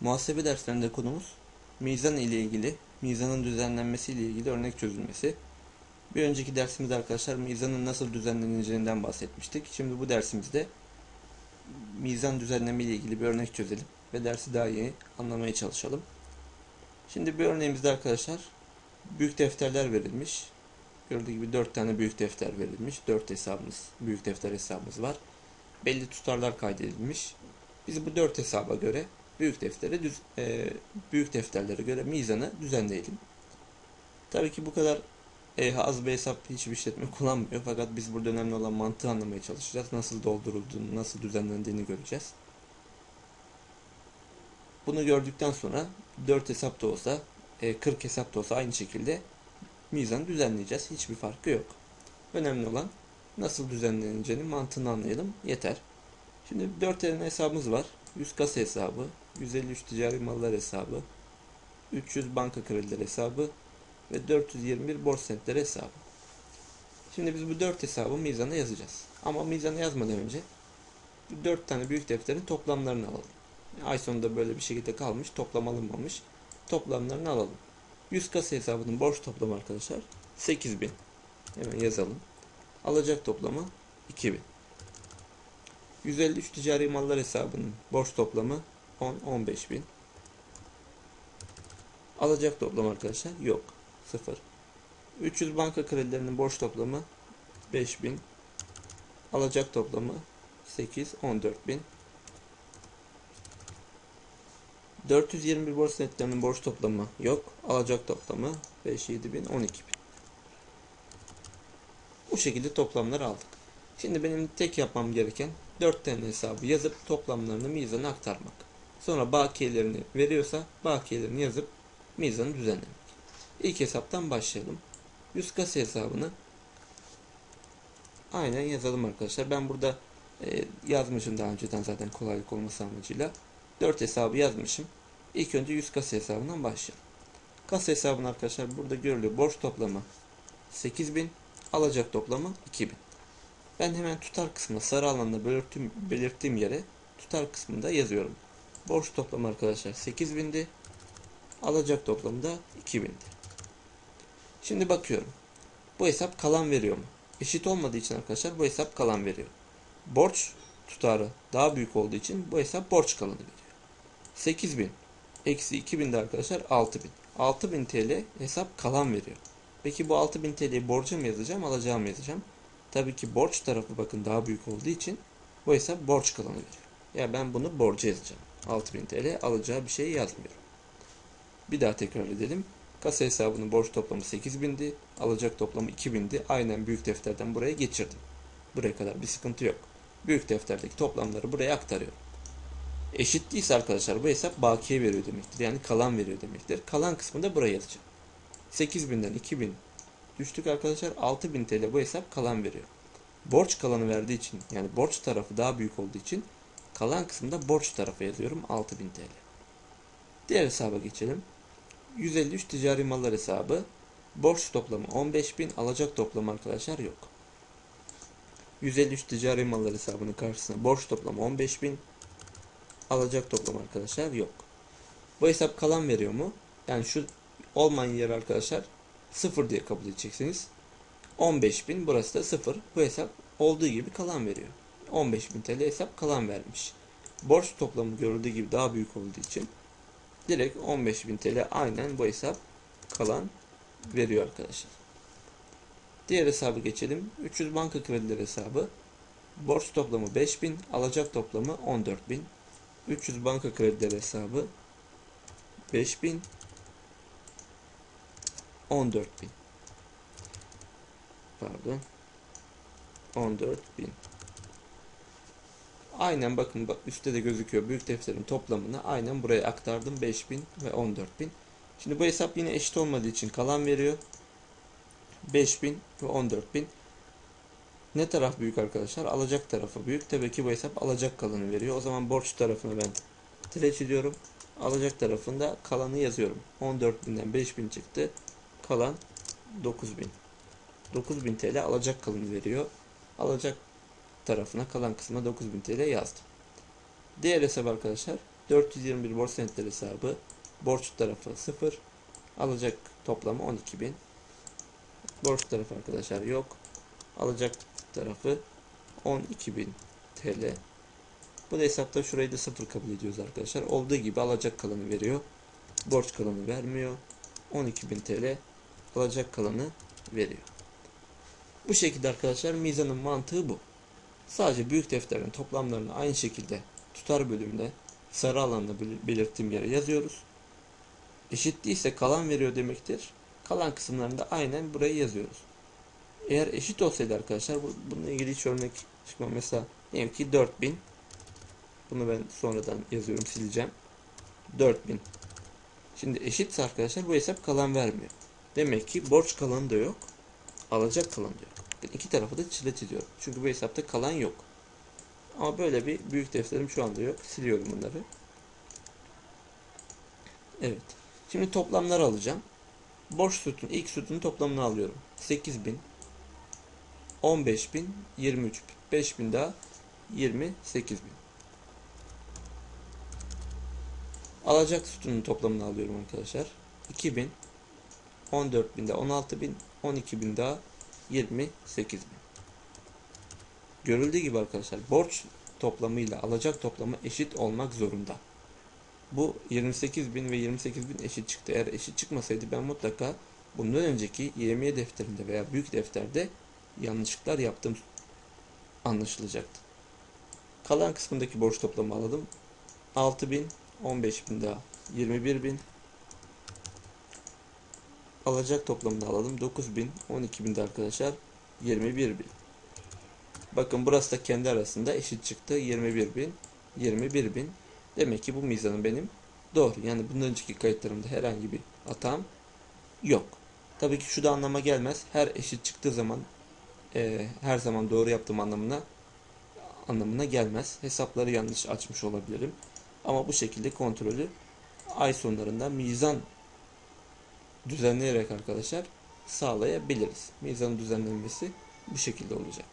Muhasebe derslerinde konumuz mizan ile ilgili, mizanın düzenlenmesi ile ilgili örnek çözülmesi. Bir önceki dersimizde arkadaşlar mizanın nasıl düzenleneceğinden bahsetmiştik. Şimdi bu dersimizde mizan düzenleme ile ilgili bir örnek çözelim ve dersi daha iyi anlamaya çalışalım. Şimdi bir örneğimizde arkadaşlar büyük defterler verilmiş. Gördüğü gibi 4 tane büyük defter verilmiş. 4 hesabımız, büyük defter hesabımız var. Belli tutarlar kaydedilmiş. Biz bu 4 hesaba göre büyük deftere düz, e, büyük defterlere göre mizanı düzenleyelim. Tabii ki bu kadar e, az bir hesap hiçbir işletme kullanmıyor. Fakat biz burada önemli olan mantığı anlamaya çalışacağız. Nasıl doldurulduğunu, nasıl düzenlendiğini göreceğiz. Bunu gördükten sonra 4 hesap da olsa, e, 40 hesap da olsa aynı şekilde mizanı düzenleyeceğiz. Hiçbir farkı yok. Önemli olan nasıl düzenleneceğini mantığını anlayalım. Yeter. Şimdi 4 tane hesabımız var. 100 kasa hesabı, 153 ticari mallar hesabı, 300 banka kredileri hesabı ve 421 borç senetleri hesabı. Şimdi biz bu 4 hesabı mizana yazacağız. Ama mizana yazmadan önce bu 4 tane büyük defterin toplamlarını alalım. Ay sonunda böyle bir şekilde kalmış, toplam alınmamış. Toplamlarını alalım. 100 kasa hesabının borç toplamı arkadaşlar 8000. Hemen yazalım. Alacak toplamı 2000. 153 ticari mallar hesabının borç toplamı 10-15 bin. Alacak toplam arkadaşlar yok. 0. 300 banka kredilerinin borç toplamı 5000. Alacak toplamı 8-14 bin. 421 borç senetlerinin borç toplamı yok. Alacak toplamı 5, 7 bin, 12 bin. Bu şekilde toplamları aldık. Şimdi benim tek yapmam gereken 4 tane hesabı yazıp toplamlarını mizana aktarmak. Sonra bakiyelerini veriyorsa bakiyelerini yazıp mizanı düzenlemek. İlk hesaptan başlayalım. 100 kasa hesabını aynen yazalım arkadaşlar. Ben burada e, yazmışım daha önceden zaten kolaylık olması amacıyla. 4 hesabı yazmışım. İlk önce 100 kasa hesabından başlayalım. Kasa hesabının arkadaşlar burada görülüyor. Borç toplamı 8000, alacak toplamı 2000. Ben hemen tutar kısmına sarı alanda belirttiğim, belirttiğim yere tutar kısmında yazıyorum. Borç toplamı arkadaşlar 8000'di. Alacak toplamı da 2000'di. Şimdi bakıyorum. Bu hesap kalan veriyor mu? Eşit olmadığı için arkadaşlar bu hesap kalan veriyor. Borç tutarı daha büyük olduğu için bu hesap borç kalanı veriyor. 8000 eksi 2000 de arkadaşlar 6000. 6000 TL hesap kalan veriyor. Peki bu 6000 TL'yi borca mı yazacağım, alacağım mı yazacağım? Tabii ki borç tarafı bakın daha büyük olduğu için bu hesap borç kalanı veriyor. Ya yani ben bunu borca yazacağım. 6000 TL alacağı bir şey yazmıyorum. Bir daha tekrar edelim. Kasa hesabının borç toplamı 8000'di. Alacak toplamı 2000'di. Aynen büyük defterden buraya geçirdim. Buraya kadar bir sıkıntı yok. Büyük defterdeki toplamları buraya aktarıyorum. Eşit değilse arkadaşlar bu hesap bakiye veriyor demektir. Yani kalan veriyor demektir. Kalan kısmını da buraya yazacağım. 8000'den 2000 düştük arkadaşlar. 6000 TL bu hesap kalan veriyor. Borç kalanı verdiği için yani borç tarafı daha büyük olduğu için kalan kısımda borç tarafı yazıyorum 6000 TL. Diğer hesaba geçelim. 153 ticari mallar hesabı. Borç toplamı 15000, alacak toplamı arkadaşlar yok. 153 ticari mallar hesabının karşısına borç toplamı 15000, alacak toplam arkadaşlar yok. Bu hesap kalan veriyor mu? Yani şu olmayan yer arkadaşlar 0 diye kabul edeceksiniz. 15.000 burası da 0. Bu hesap olduğu gibi kalan veriyor. 15.000 TL hesap kalan vermiş. Borç toplamı görüldüğü gibi daha büyük olduğu için direkt 15.000 TL aynen bu hesap kalan veriyor arkadaşlar. Diğer hesabı geçelim. 300 banka kredileri hesabı. Borç toplamı 5000, alacak toplamı 14000. 300 banka kredileri hesabı 5000 14000 pardon 14000 aynen bakın bak üstte de gözüküyor büyük defterin toplamını aynen buraya aktardım 5000 ve 14000 şimdi bu hesap yine eşit olmadığı için kalan veriyor 5000 ve 14000 ne taraf büyük arkadaşlar? Alacak tarafı büyük. Tabii ki bu hesap alacak kalanı veriyor. O zaman borç tarafını ben tire ediyorum. Alacak tarafında kalanı yazıyorum. 14.000'den 5000 çıktı. Kalan 9000. 9000 TL alacak kalanı veriyor. Alacak tarafına kalan kısmına 9000 TL yazdım. Diğer hesap arkadaşlar 421 borç senetleri hesabı. Borç tarafı 0. Alacak toplamı 12.000. Borç tarafı arkadaşlar yok. Alacak tarafı 12.000 TL. Bu da hesapta şurayı da 0 kabul ediyoruz arkadaşlar. Olduğu gibi alacak kalanı veriyor. Borç kalanı vermiyor. 12.000 TL alacak kalanı veriyor. Bu şekilde arkadaşlar mizanın mantığı bu. Sadece büyük defterin toplamlarını aynı şekilde tutar bölümde sarı alanda bel- belirttiğim yere yazıyoruz. Eşit değilse kalan veriyor demektir. Kalan kısımlarını da aynen buraya yazıyoruz. Eğer eşit olsaydı arkadaşlar bu- bununla ilgili hiç örnek çıkma. Mesela diyelim ki 4000 bunu ben sonradan yazıyorum sileceğim. 4000 Şimdi eşitse arkadaşlar bu hesap kalan vermiyor. Demek ki borç kalanı da yok. Alacak kalan da yok. Bakın iki tarafı da çile çiziyorum. Çünkü bu hesapta kalan yok. Ama böyle bir büyük defterim şu anda yok. Siliyorum bunları. Evet. Şimdi toplamları alacağım. Borç sütun, ilk sütunun toplamını alıyorum. 8000 15000 23000 5000 daha 28000 Alacak sütunun toplamını alıyorum arkadaşlar. 2000 14000 daha 16000 12000 daha 28000 Görüldüğü gibi arkadaşlar borç toplamıyla alacak toplamı eşit olmak zorunda. Bu 28.000 ve 28.000 eşit çıktı. Eğer eşit çıkmasaydı ben mutlaka bundan önceki YMY defterinde veya büyük defterde yanlışlıklar yaptığım anlaşılacaktı. Kalan kısmındaki borç toplamı alalım. 6.000, 15.000 daha 21.000. Alacak toplamını alalım. 9.000, 12.000 de arkadaşlar 21.000. Bakın burası da kendi arasında eşit çıktı. 21.000, 21.000. Demek ki bu mizanım benim doğru. Yani bundan önceki kayıtlarımda herhangi bir hatam yok. Tabii ki şu da anlama gelmez. Her eşit çıktığı zaman e, her zaman doğru yaptığım anlamına anlamına gelmez. Hesapları yanlış açmış olabilirim. Ama bu şekilde kontrolü ay sonlarında mizan düzenleyerek arkadaşlar sağlayabiliriz. Mizanın düzenlenmesi bu şekilde olacak.